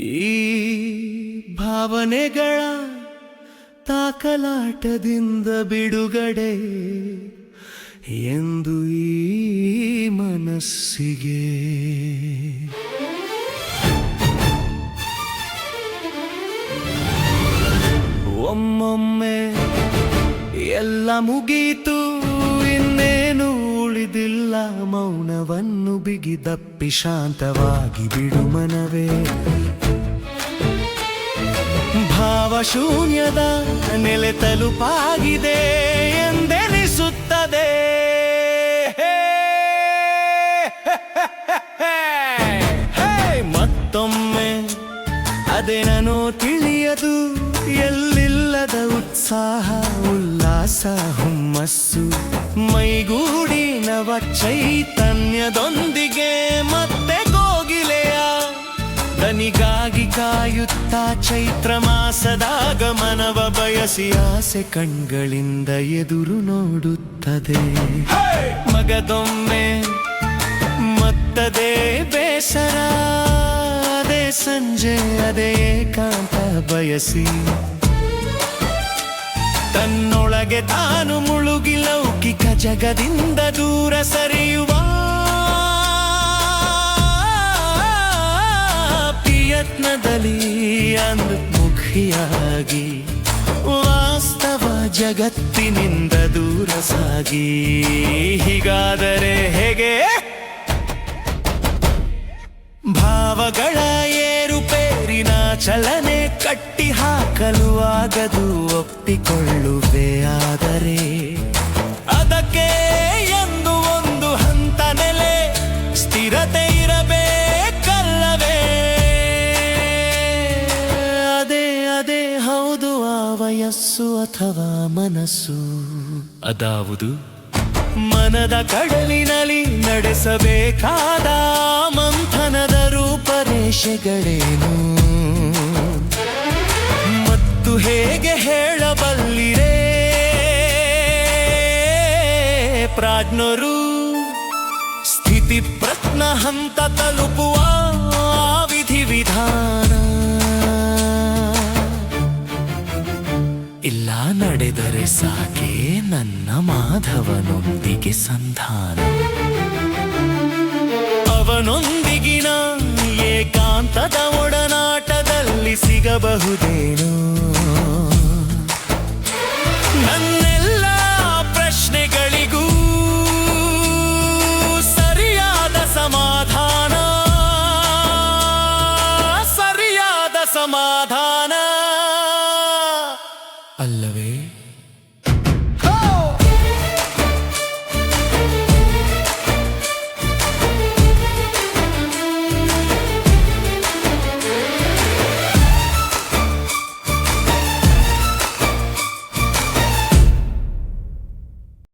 ಈ ಭಾವನೆಗಳ ತಾಕಲಾಟದಿಂದ ಬಿಡುಗಡೆ ಎಂದು ಈ ಮನಸ್ಸಿಗೆ. ಒಮ್ಮೊಮ್ಮೆ ಎಲ್ಲ ಮುಗೀತು, ಇನ್ನೇನು ಉಳಿದಿಲ್ಲ. ಮೌನವನ್ನು ಬಿಗಿದಪ್ಪಿ ಶಾಂತವಾಗಿ ಬಿಡು ಮನವೇ. ಭಾವಶೂನ್ಯದ ನೆಲೆ ತಲುಪಾಗಿದೆ ಎಂದೆನಿಸುತ್ತದೆ. ಮತ್ತೊಮ್ಮೆ ಅದೇನೋ ತಿಳಿಯದು. ಎಲ್ಲಿಲ್ಲದ ಉತ್ಸಾಹ, ಉಲ್ಲಾಸ, ಹುಮ್ಮಸ್ಸು. ಮೈಗೂಡಿ ನವ ಚೈತನ್ಯದೊಂದಿಗೆ ಮತ್ತೆ ಕೋಗಿಲೆಯ ದನಿಗಾಗಿ ಕಾಯುತ್ತಾ ಚೈತ್ರ ಮಾಸದ ಗಮನವ ಬಯಸಿ ಆಸೆ ಕಣ್ಗಳಿಂದ ಎದುರು ನೋಡುತ್ತದೆ. ಮಗದೊಮ್ಮೆ ಮತ್ತದೆ ಬೇಸರ, ಅದೇ ಸಂಜೆ, ಅದೇ ಕಾಂತ ಬಯಸಿ. ತನ್ನೊಳಗೆ ತಾನು ಮುಳುಗಿ ಲೌಕಿಕ ಜಗದಿಂದ ದೂರ ಸರಿಯುವ ಮುಖಿಯಾಗಿ ವಾಸ್ತವ ಜಗತ್ತಿನಿಂದ ದೂರ ಸಾಗಿ. ಹೀಗಾದರೆ ಹೇಗೆ? ಭಾವಗಳ ಏರುಪೇರಿನ ಚಲನೆ ಕಟ್ಟಿ ಹಾಕಲು ಆಗದು ಒಪ್ಪಿಕೊಳ್ಳುವೆ ವಯಸ್ಸು ಅಥವಾ ಮನಸ್ಸು? ಅದಾವುದು ಮನದ ಕಡಲಿನಲ್ಲಿ ನಡೆಸಬೇಕಾದ ಮಂಥನದ ರೂಪರೇಷೆಗಳೇನು ಮತ್ತು ಹೇಗೆ ಹೇಳಬಲ್ಲಿರೇ ಪ್ರಾಜ್ಞರು? ಸ್ಥಿತಿ ಪ್ರಶ್ನ ಹಂತ ತಲುಪುವ ವಿಧಿವಿಧಾನ ನಡೆದರೆ ಸಾಕೆ ನನ್ನ ಮಾಧವನೊಂದಿಗೆ ಸಂಧಾನ. ಅವನೊಂದಿಗಿನ ಏಕಾಂತದ ಒಡನಾಟದಲ್ಲಿ ಸಿಗಬಹುದೇನೋ? അല്ലവേ